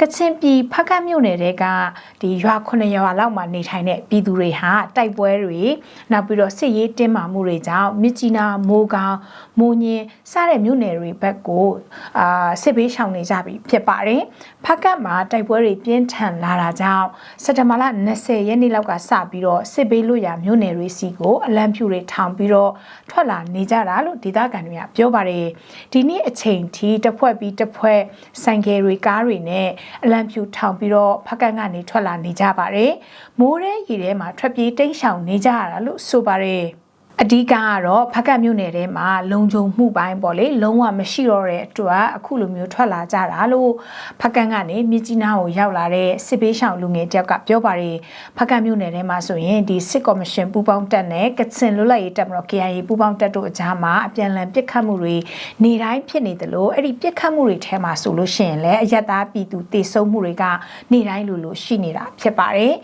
ကချင်ပြည်ဖကတ်မြို့နယ်တဲကဒီရွာ9ရွာလောက်မှာနေထိုင်တဲ့ပြည်သူတွေဟာတိုက်ပွဲတွေနောက်ပြီးတော့စစ်ရေးတင်းမာမှုတွေကြောင့်မြစ်ကြီးနားမိုးကောင်းမိုးညင်းစတဲ့မြို့နယ်တွေဘက်ကိုအာစစ်ဘေးရှောင်နေကြပြီဖြစ်ပါတယ်ဖကတ်မှာတိုက်ပွဲတွေပြင်းထန်လာတာကြောင့်စက်တဘာလ20ရက်နေ့လောက်ကစပြီးတော့စစ်ဘေးလွတ်ရာမြို့နယ်တွေစီကိုအလံဖြူတွေထောင်ပြီးတော့ထွက်လာနေကြတာလို့ဒေသခံတွေကပြောပါတယ်ဒီနေ့အချိန်ထိတစ်ဖွဲ့ပြီးတစ်ဖွဲ့ဆိုင်ကယ်တွေကားတွေနဲ့အလံဖြူထောင်ပြီးတော့ဖကတ်ကနေထွက်လာနေကြပါတယ်မိုးရဲရေထဲမှာထွက်ပြေးတိတ်ရှောင်နေကြရတာလို့ဆိုပါတယ် အဓိကကတော့ဖကတ်မြို့နယ်ထဲမှာလုံခြုံမှုပိုင်းပေါ့လေလုံးဝမရှိတော့တဲ့အတွက်အခုလိုမျိုးထွက်လာကြတာလို့ဖကတ်ကနေမြစ်ကြီးနားကိုရောက်လာတဲ့စစ်ပေးရှောင်လူငယ်တယောက်ကပြောပါတယ်ဖကတ်မြို့နယ်ထဲမှာဆိုရင်ဒီစစ်ကော်မရှင်ပူးပေါင်းတပ်နဲ့ကချင်လွတ်လပ်ရေးတပ်မတော် KIA ပူးပေါင်းတပ်တို့အကြားမှာအပြန်အလှန်ပစ်ခတ်မှုတွေနေတိုင်းဖြစ်နေတယ်လို့အဲ့ဒီပစ်ခတ်မှုတွေထဲမှာဆိုလို့ရှိရင်လည်းအယက်သားပြည်သူတေဆုံးမှုတွေက နေတိုင်းလိုလိုရှိနေတာဖြစ်ပါတယ်